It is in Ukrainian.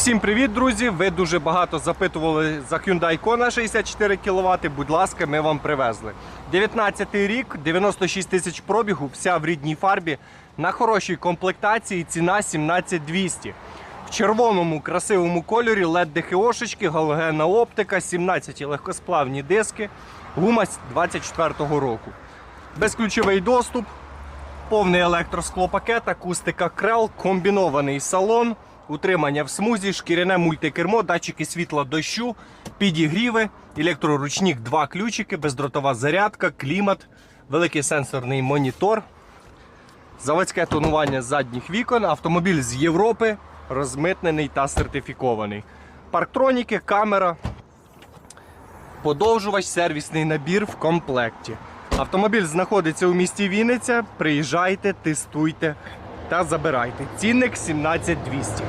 Всім привіт, друзі! Ви дуже багато запитували за Hyundai Kona 64 кВт. Будь ласка, ми вам привезли. 19 рік, 96 тисяч пробігу, вся в рідній фарбі. На хорошій комплектації ціна 17200. В червоному красивому кольорі LED ДХОшечки, галогенна оптика, 17 легкосплавні диски, гума з 24-го року. Безключовий доступ, повний електросклопакет, акустика крел, комбінований салон, утримання в смузі, шкіряне мультикермо, датчики світла дощу, підігріви, електроручник, два ключики, бездротова зарядка, клімат, великий сенсорний монітор, заводське тонування задніх вікон, автомобіль з Європи, розмитнений та сертифікований. Парктроніки, камера, подовжувач, сервісний набір в комплекті. Автомобіль знаходиться у місті Вінниця. Приїжджайте, тестуйте та забирайте. Цінник 17200.